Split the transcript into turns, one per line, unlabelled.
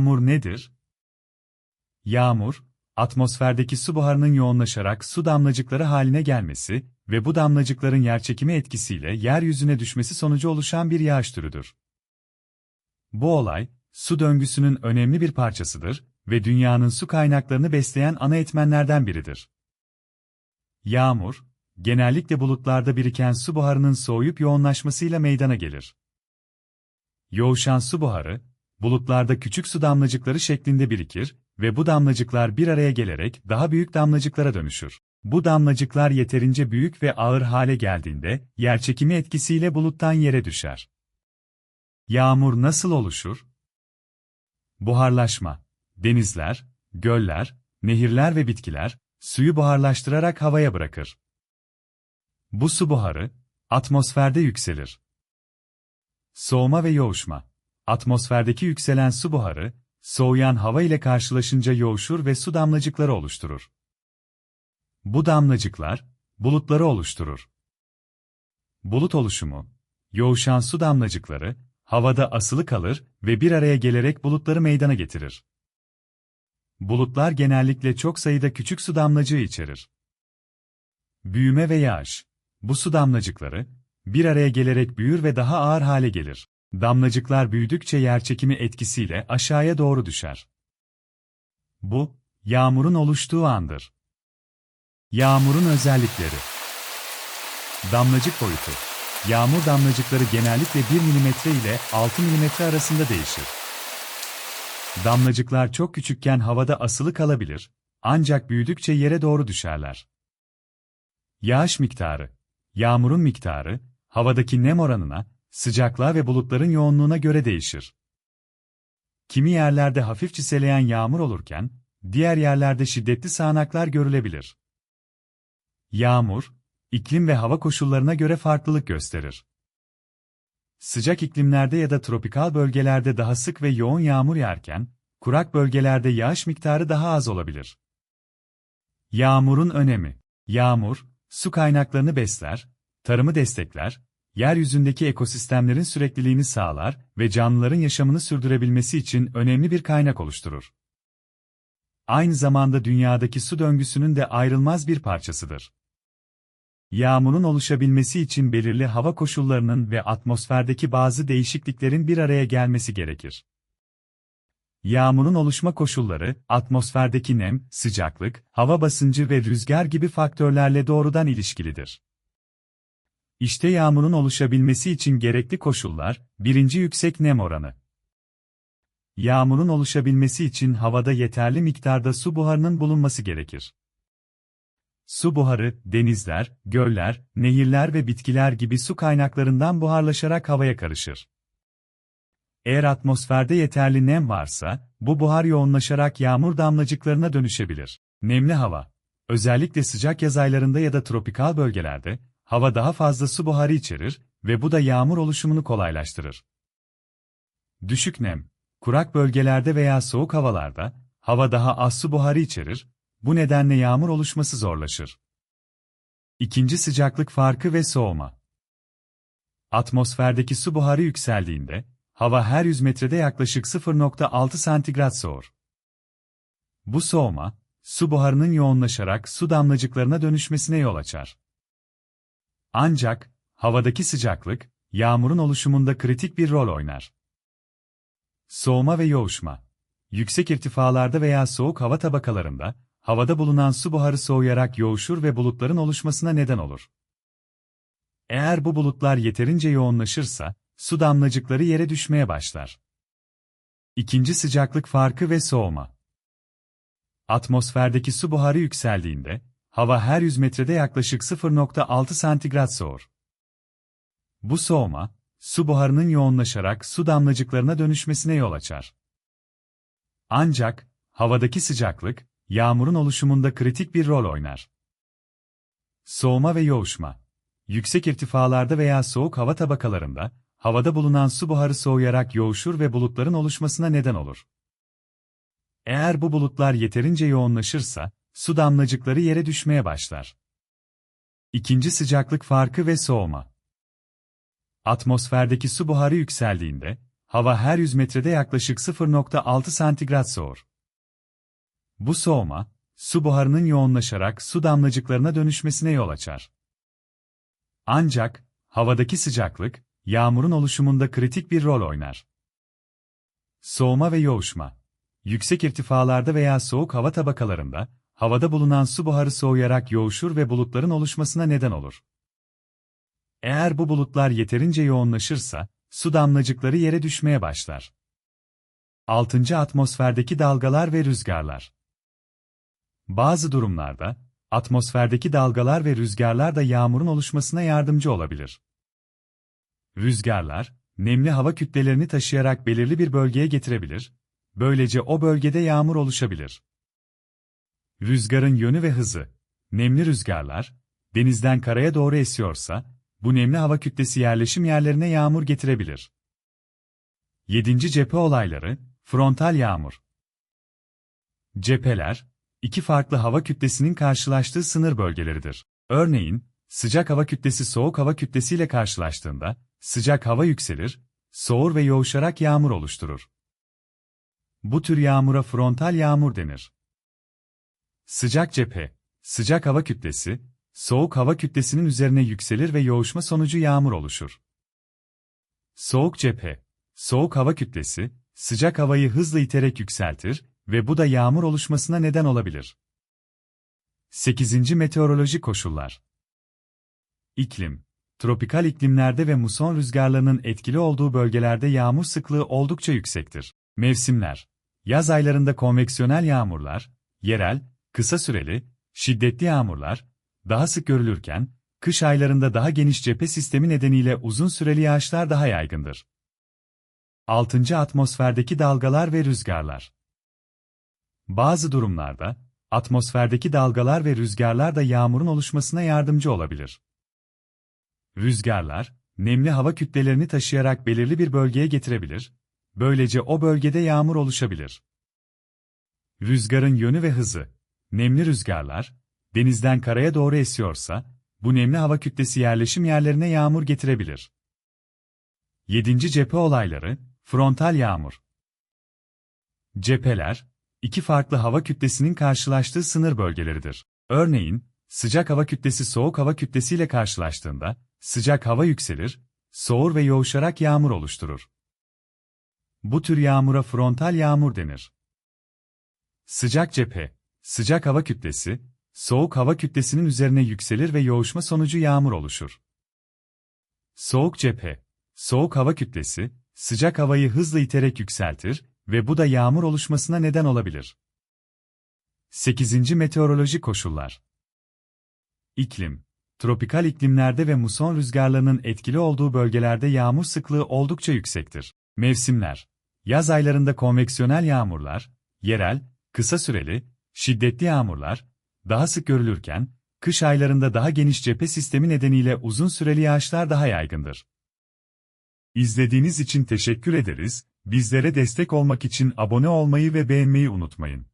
Yağmur nedir? Yağmur, atmosferdeki su buharının yoğunlaşarak su damlacıkları haline gelmesi ve bu damlacıkların yerçekimi etkisiyle yeryüzüne düşmesi sonucu oluşan bir yağış türüdür. Bu olay, su döngüsünün önemli bir parçasıdır ve dünyanın su kaynaklarını besleyen ana etmenlerden biridir. Yağmur, genellikle bulutlarda biriken su buharının soğuyup yoğunlaşmasıyla meydana gelir. Yoğuşan su buharı, bulutlarda küçük su damlacıkları şeklinde birikir ve bu damlacıklar bir araya gelerek daha büyük damlacıklara dönüşür. Bu damlacıklar yeterince büyük ve ağır hale geldiğinde yerçekimi etkisiyle buluttan yere düşer. Yağmur nasıl oluşur? Buharlaşma. Denizler, göller, nehirler ve bitkiler suyu buharlaştırarak havaya bırakır. Bu su buharı atmosferde yükselir. Soğuma ve yoğuşma. Atmosferdeki yükselen su buharı soğuyan hava ile karşılaşınca yoğuşur ve su damlacıkları oluşturur. Bu damlacıklar bulutları oluşturur. Bulut oluşumu, yoğuşan su damlacıkları havada asılı kalır ve bir araya gelerek bulutları meydana getirir. Bulutlar genellikle çok sayıda küçük su damlacığı içerir. Büyüme ve yağış. Bu su damlacıkları bir araya gelerek büyür ve daha ağır hale gelir. Damlacıklar büyüdükçe yerçekimi etkisiyle aşağıya doğru düşer. Bu, yağmurun oluştuğu andır. Yağmurun özellikleri Damlacık boyutu Yağmur damlacıkları genellikle 1 mm ile 6 mm arasında değişir. Damlacıklar çok küçükken havada asılı kalabilir, ancak büyüdükçe yere doğru düşerler. Yağış miktarı Yağmurun miktarı, havadaki nem oranına, sıcaklığa ve bulutların yoğunluğuna göre değişir. Kimi yerlerde hafif çiseleyen yağmur olurken, diğer yerlerde şiddetli sağanaklar görülebilir. Yağmur, iklim ve hava koşullarına göre farklılık gösterir. Sıcak iklimlerde ya da tropikal bölgelerde daha sık ve yoğun yağmur yağarken, kurak bölgelerde yağış miktarı daha az olabilir. Yağmurun önemi Yağmur, su kaynaklarını besler, tarımı destekler, yeryüzündeki ekosistemlerin sürekliliğini sağlar ve canlıların yaşamını sürdürebilmesi için önemli bir kaynak oluşturur. Aynı zamanda dünyadaki su döngüsünün de ayrılmaz bir parçasıdır. Yağmurun oluşabilmesi için belirli hava koşullarının ve atmosferdeki bazı değişikliklerin bir araya gelmesi gerekir. Yağmurun oluşma koşulları, atmosferdeki nem, sıcaklık, hava basıncı ve rüzgar gibi faktörlerle doğrudan ilişkilidir. İşte yağmurun oluşabilmesi için gerekli koşullar, birinci yüksek nem oranı. Yağmurun oluşabilmesi için havada yeterli miktarda su buharının bulunması gerekir. Su buharı, denizler, göller, nehirler ve bitkiler gibi su kaynaklarından buharlaşarak havaya karışır. Eğer atmosferde yeterli nem varsa, bu buhar yoğunlaşarak yağmur damlacıklarına dönüşebilir. Nemli hava, özellikle sıcak yaz aylarında ya da tropikal bölgelerde, hava daha fazla su buharı içerir ve bu da yağmur oluşumunu kolaylaştırır. Düşük nem, kurak bölgelerde veya soğuk havalarda, hava daha az su buharı içerir, bu nedenle yağmur oluşması zorlaşır. İkinci sıcaklık farkı ve soğuma. Atmosferdeki su buharı yükseldiğinde, hava her 100 metrede yaklaşık 0.6 santigrat soğur. Bu soğuma, su buharının yoğunlaşarak su damlacıklarına dönüşmesine yol açar. Ancak, havadaki sıcaklık, yağmurun oluşumunda kritik bir rol oynar. Soğuma ve yoğuşma. Yüksek irtifalarda veya soğuk hava tabakalarında, havada bulunan su buharı soğuyarak yoğuşur ve bulutların oluşmasına neden olur. Eğer bu bulutlar yeterince yoğunlaşırsa, su damlacıkları yere düşmeye başlar. İkinci sıcaklık farkı ve soğuma. Atmosferdeki su buharı yükseldiğinde, hava her 100 metrede yaklaşık 0.6 santigrat soğur. Bu soğuma, su buharının yoğunlaşarak su damlacıklarına dönüşmesine yol açar. Ancak, havadaki sıcaklık, yağmurun oluşumunda kritik bir rol oynar. Soğuma ve yoğuşma. Yüksek irtifalarda veya soğuk hava tabakalarında, havada bulunan su buharı soğuyarak yoğuşur ve bulutların oluşmasına neden olur. Eğer bu bulutlar yeterince yoğunlaşırsa, su damlacıkları yere düşmeye başlar. İkinci sıcaklık farkı ve soğuma. Atmosferdeki su buharı yükseldiğinde, hava her 100 metrede yaklaşık 0.6 santigrat soğur. Bu soğuma, su buharının yoğunlaşarak su damlacıklarına dönüşmesine yol açar. Ancak, havadaki sıcaklık, yağmurun oluşumunda kritik bir rol oynar. Soğuma ve yoğuşma. Yüksek irtifalarda veya soğuk hava tabakalarında, havada bulunan su buharı soğuyarak yoğuşur ve bulutların oluşmasına neden olur. Eğer bu bulutlar yeterince yoğunlaşırsa, su damlacıkları yere düşmeye başlar. 6. Atmosferdeki dalgalar ve rüzgarlar. Bazı durumlarda, atmosferdeki dalgalar ve rüzgarlar da yağmurun oluşmasına yardımcı olabilir. Rüzgarlar, nemli hava kütlelerini taşıyarak belirli bir bölgeye getirebilir, böylece o bölgede yağmur oluşabilir. Rüzgarın yönü ve hızı. Nemli rüzgarlar, denizden karaya doğru esiyorsa, bu nemli hava kütlesi yerleşim yerlerine yağmur getirebilir. 7. Cephe olayları, frontal yağmur. Cepheler, iki farklı hava kütlesinin karşılaştığı sınır bölgeleridir. Örneğin, sıcak hava kütlesi soğuk hava kütlesiyle karşılaştığında, sıcak hava yükselir, soğur ve yoğuşarak yağmur oluşturur. Bu tür yağmura frontal yağmur denir. Sıcak cephe, sıcak hava kütlesi, soğuk hava kütlesinin üzerine yükselir ve yoğuşma sonucu yağmur oluşur. Soğuk cephe, soğuk hava kütlesi, sıcak havayı hızla iterek yükseltir ve bu da yağmur oluşmasına neden olabilir. 8. Meteoroloji koşullar İklim Tropikal iklimlerde ve muson rüzgarlarının etkili olduğu bölgelerde yağmur sıklığı oldukça yüksektir. Mevsimler Yaz aylarında konveksiyonel yağmurlar, yerel, kısa süreli, şiddetli yağmurlar, daha sık görülürken, kış aylarında daha geniş cephe sistemi nedeniyle uzun süreli yağışlar daha yaygındır. 6. Atmosferdeki dalgalar ve rüzgarlar Bazı durumlarda, atmosferdeki dalgalar ve rüzgarlar da yağmurun oluşmasına yardımcı olabilir. Rüzgarlar, nemli hava kütlelerini taşıyarak belirli bir bölgeye getirebilir, böylece o bölgede yağmur oluşabilir. Rüzgarın yönü ve hızı Nemli rüzgarlar, denizden karaya doğru esiyorsa, bu nemli hava kütlesi yerleşim yerlerine yağmur getirebilir. 7. Cephe olayları, frontal yağmur. Cepheler, iki farklı hava kütlesinin karşılaştığı sınır bölgeleridir. Örneğin, sıcak hava kütlesi soğuk hava kütlesiyle karşılaştığında, sıcak hava yükselir, soğur ve yoğuşarak yağmur oluşturur. Bu tür yağmura frontal yağmur denir. Sıcak cephe, sıcak hava kütlesi, soğuk hava kütlesinin üzerine yükselir ve yoğuşma sonucu yağmur oluşur. Soğuk cephe, soğuk hava kütlesi, sıcak havayı hızla iterek yükseltir ve bu da yağmur oluşmasına neden olabilir. 8. Meteoroloji koşullar İklim Tropikal iklimlerde ve muson rüzgarlarının etkili olduğu bölgelerde yağmur sıklığı oldukça yüksektir. Mevsimler Yaz aylarında konveksiyonel yağmurlar, yerel, kısa süreli, şiddetli yağmurlar, daha sık görülürken, kış aylarında daha geniş cephe sistemi nedeniyle uzun süreli yağışlar daha yaygındır. İzlediğiniz için teşekkür ederiz, bizlere destek olmak için abone olmayı ve beğenmeyi unutmayın.